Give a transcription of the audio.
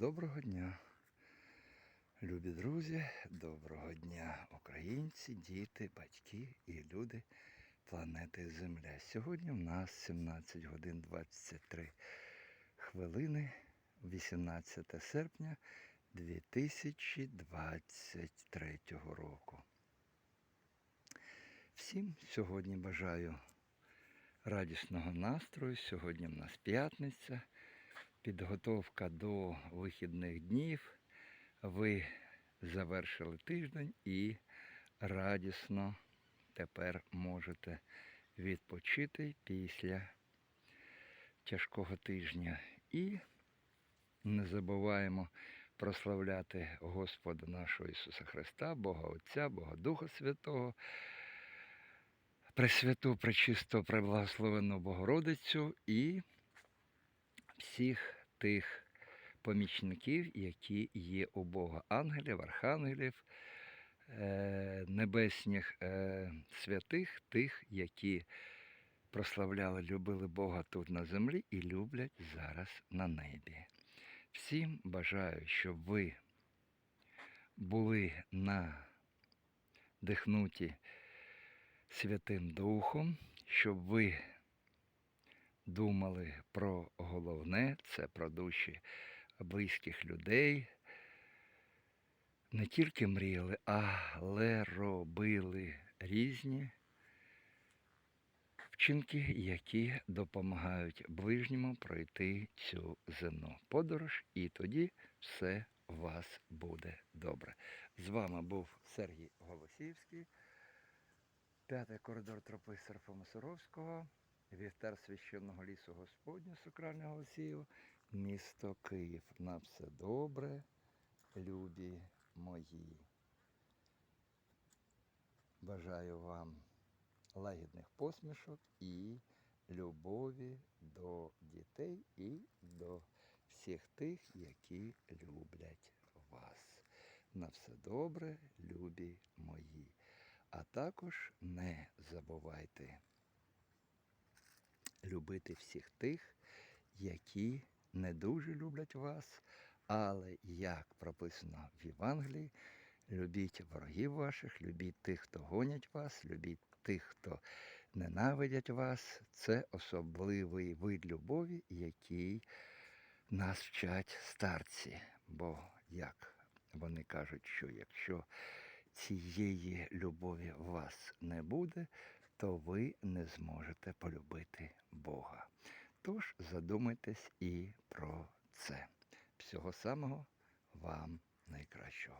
Доброго дня, любі друзі, доброго дня, українці, діти, батьки і люди планети Земля. Сьогодні в нас 17 годин 23 хвилини, 18 серпня 2023 року. Всім сьогодні бажаю радісного настрою. Сьогодні в нас п'ятниця підготовка до вихідних днів. Ви завершили тиждень і радісно тепер можете відпочити після тяжкого тижня. І не забуваємо прославляти Господа нашого Ісуса Христа, Бога Отця, Бога Духа Святого, Пресвяту, Пречисту, Преблагословенну Богородицю і всіх тих помічників, які є у Бога, ангелів, архангелів, е, небесних е, святих, тих, які прославляли, любили Бога тут на землі і люблять зараз на небі. Всім бажаю, щоб ви були надихнуті Святим Духом, щоб ви думали про головне, це про душі близьких людей. Не тільки мріяли, але робили різні вчинки, які допомагають ближньому пройти цю земну подорож, і тоді все у вас буде добре. З вами був Сергій Голосіївський, п'ятий коридор тропи Серфа Суровського. Вівтар священного лісу Господнього Сакрального Голосіїв, місто Київ. На все добре, любі мої. Бажаю вам лагідних посмішок і любові до дітей і до всіх тих, які люблять вас. На все добре, любі мої. А також не забувайте любити всіх тих, які не дуже люблять вас, але як прописано в Євангелії, любіть ворогів ваших, любіть тих, хто гонять вас, любіть тих, хто ненавидять вас. Це особливий вид любові, який нас вчать старці. Бо як вони кажуть, що якщо цієї любові у вас не буде, то ви не зможете полюбити Бога. Тож задумайтесь і про це. Всього самого вам найкраще.